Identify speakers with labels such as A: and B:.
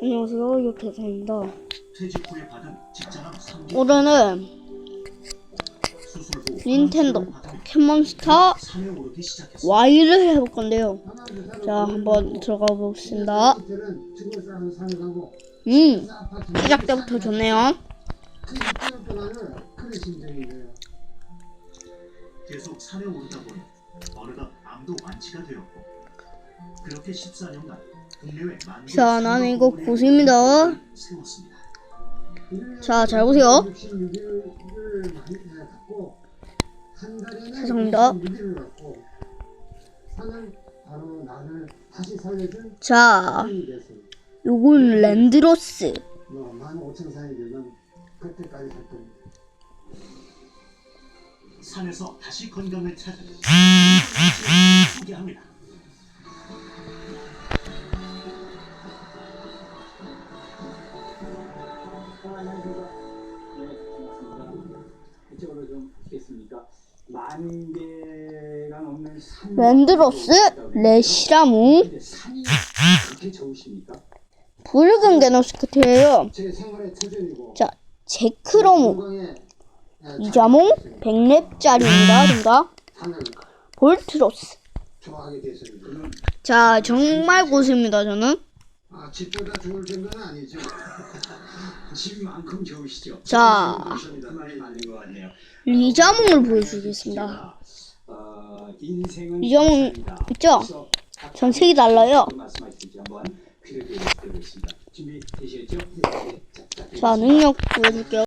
A: 안녕하세요. 유태사입니다.
B: 퇴직 후에 받은 직장암 3개.
A: 오늘은
B: 수술 후
A: 닌텐도
B: 시작했어.
A: Y를 해볼 건데요. 자 한번 들어가 보겠습니다 음 시작 때부터 좋네요.
B: 계속 산에 오르다 보니 어느덧 암도 완치가 되었고 그렇게 14년간 국내외 만 개의
A: 자, 나는 이거 고수입니다. 자, 잘 보세요.
C: 66일을 갖고 한 달에는
A: 죄송합니다.
C: 66일을 갖고 산을 바로 나를 다시 살려준
A: 자. 요건 랜드로스
C: 뭐 15,000산이 되면 그때까지 살 겁니다.
B: 산에서 다시 건강을 찾은 소개합니다.
A: 랜드로스 레시라무? 붉은 게노스크트예요. 자 제크로무. 이자몽 100렙짜리입니다 좀더
C: 산을
A: 볼트로스. 자 정말 고수입니다 저는.
C: 아.
A: 자. 리자몽을 보여주겠습니다
D: 어, 인생은
A: 리자몽
D: 산이다.
A: 있죠?
D: 그래서
A: 전 색이 달라요
D: 그 자,
A: 자 능력 보여줄게요